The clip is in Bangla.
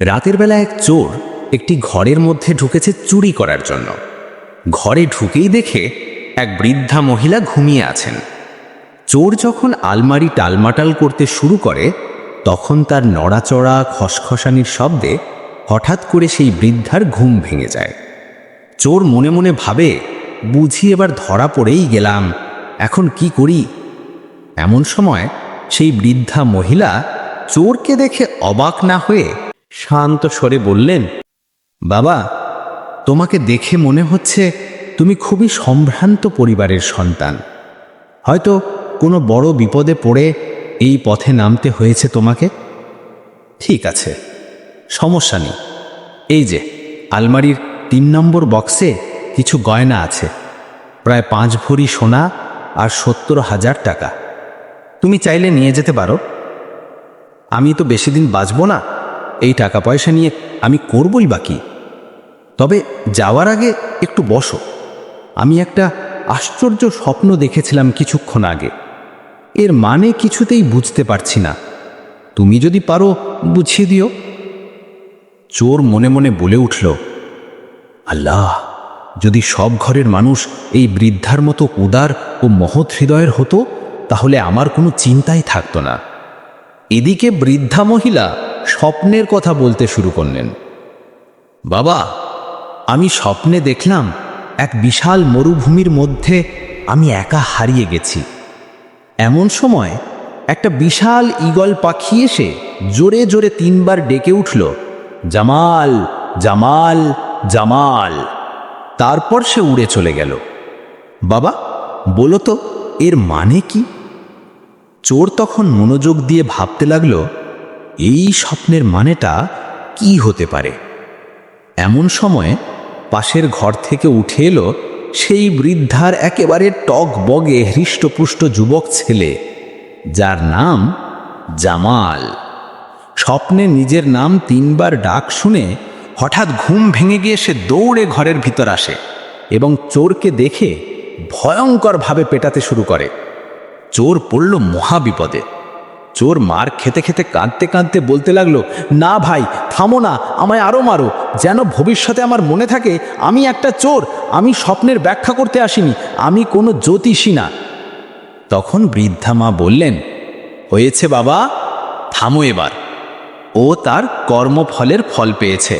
রাতের বেলা এক চোর একটি ঘরের মধ্যে ঢুকেছে চুরি করার জন্য। ঘরে ঢুকেই দেখে এক বৃদ্ধা মহিলা ঘুমিয়ে আছেন। চোর যখন আলমারি টালমাটাল করতে শুরু করে, তখন তার নড়াচড়া, খসখসানির শব্দে হঠাৎ করে সেই বৃদ্ধার ঘুম ভেঙে যায়। চোর মনে মনে ভাবে, বুঝি এবার ধরা পড়েই গেলাম, এখন কি করি? এমন সময় সেই বৃদ্ধা মহিলা চোরকে দেখে অবাক না হয়ে শান্ত স্বরে বললেন, বাবা, তোমাকে দেখে মনে হচ্ছে তুমি খুবই সম্ভ্রান্ত পরিবারের সন্তান। হয়তো কোনো বড় বিপদে পড়ে এই পথে নামতে হয়েছে তোমাকে? ঠিক আছে, সমস্যা নেই। এই যে, আলমারির তিন নম্বর বক্সে কিছু গয়না আছে, প্রায় পাঁচ ভরি সোনা আর সত্তর হাজার টাকা। তুমি চাইলে নিয়ে যেতে পারো। আমি তো বেশি দিন বাঁচব না। এই টাকা পয়সা নিয়ে আমি করবই বাকি তবে যাওয়ার আগে একটু বসো। আমি একটা আশ্চর্য স্বপ্ন দেখেছিলাম কিছুক্ষণ আগে। এর মানে কিছুতেই বুঝতে পারছি না। তুমি যদি পারো, বুঝিয়ে দিও। চোর মনে মনে বলে উঠল, আল্লাহ, যদি সব ঘরের মানুষ এই বৃদ্ধার মতো উদার ও মহৎ হৃদয়ের হতো, তাহলে আমার কোনো চিন্তাই থাকতো না। এদিকে বৃদ্ধা মহিলা স্বপ্নের কথা বলতে শুরু করলেন। বাবা, আমি স্বপ্নে দেখলাম এক বিশাল মরুভূমির মধ্যে আমি একা হারিয়ে গেছি। এমন সময় একটা বিশাল ঈগল পাখি এসে জোরে জোরে তিনবার ডেকে উঠল, জামাল জামাল জামাল। তারপর সে উড়ে চলে গেল। বাবা, বলো তো, এর মানে কি? চোর তখন মনোযোগ দিয়ে ভাবতে লাগল এই স্বপ্নের মানেটা কি হতে পারে? এমন সময় পাশের ঘর থেকে উঠে এলো সেই বৃদ্ধার একেবারে টক বগে হৃষ্টপুষ্ট যুবক ছেলে, যার নাম জামাল। স্বপ্নে নিজের নাম তিনবার ডাক শুনে হঠাৎ ঘুম ভেঙে গিয়ে সে দৌড়ে ঘরের ভিতর আসে এবং চোরকে দেখে ভয়ঙ্করভাবে পেটাতে শুরু করে। চোর পড়ল মহাবিপদে। চোর মার খেতে খেতে কাঁদতে কাঁদতে বলতে লাগল, না ভাই, থামো না, আমায় আরও মারো। যেন ভবিষ্যতে আমার মনে থাকে, আমি একটা চোর, আমি স্বপ্নের ব্যাখ্যা করতে আসিনি, আমি কোনো জ্যোতিষী না। তখন বৃদ্ধা মা বললেন, হয়েছে বাবা, থামো এবার। ও তার কর্মফলের ফল পেয়েছে।